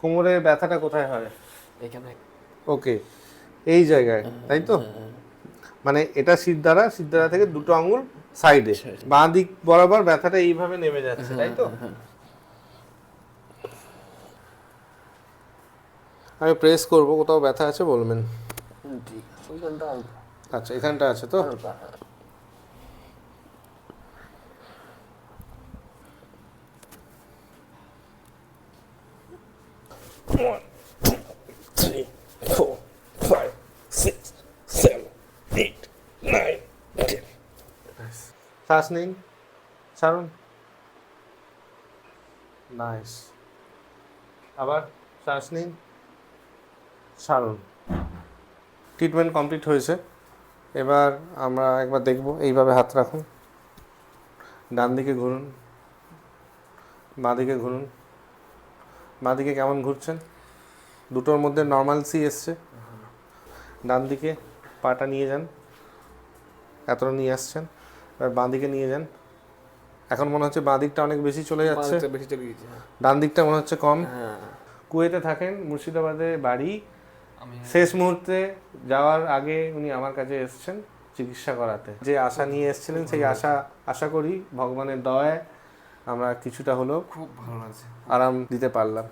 কোমরের ব্যথাটা কোথায় হয়? এখানে। ওকে এই জায়গায় তাই তো? মানে এটা সিদ্ধারা সিদ্ধারা থেকে দুটো আঙুল সাইডে বাঁ দিক বরাবর ব্যথাটা এইভাবে নেমে যাচ্ছে তাই তো? আমি প্রেস করব কোথাও ব্যথা আছে বলবেন? ঠিক আছে আচ্ছা এখানটা আছে তো? One, two, three, four, five, six, seven, eight, nine, ten. শ্বাস নিন ছাড়ুন নাইস আবার শ্বাস নিন ছাড়ুন ট্রিটমেন্ট কমপ্লিট হয়েছে। এবার আমরা একবার দেখব এইভাবে হাত রাখুন। ডান দিকে ঘুরুন। বাঁ দিকে ঘুরুন। বাঁ দিকে কেমন ঘুরছেন? দুটোর মধ্যে নর্মালসি এসছে। ডান দিকে পাটা নিয়ে যান। এতটা নিয়ে আসছেন। এবার বাঁ দিকে নিয়ে যান। এখন মনে হচ্ছে বাঁ দিকটা অনেক বেশি চলে যাচ্ছে। বেশি চলে গেছে ডান দিকটা মনে হচ্ছে কম। হ্যাঁ। কুয়েতে থাকেন মুর্শিদাবাদে বাড়ি। শেষ মুহূর্তে যাওয়ার আগে উনি আমার কাছে এসেছেন চিকিৎসা করাতে। যে আশা নিয়ে এসেছিলেন সেই আশা আশা করি ভগবানের দয়ায় আমরা কিছুটা হলেও খুব ভালো লাগছে। আরাম দিতে পারলাম।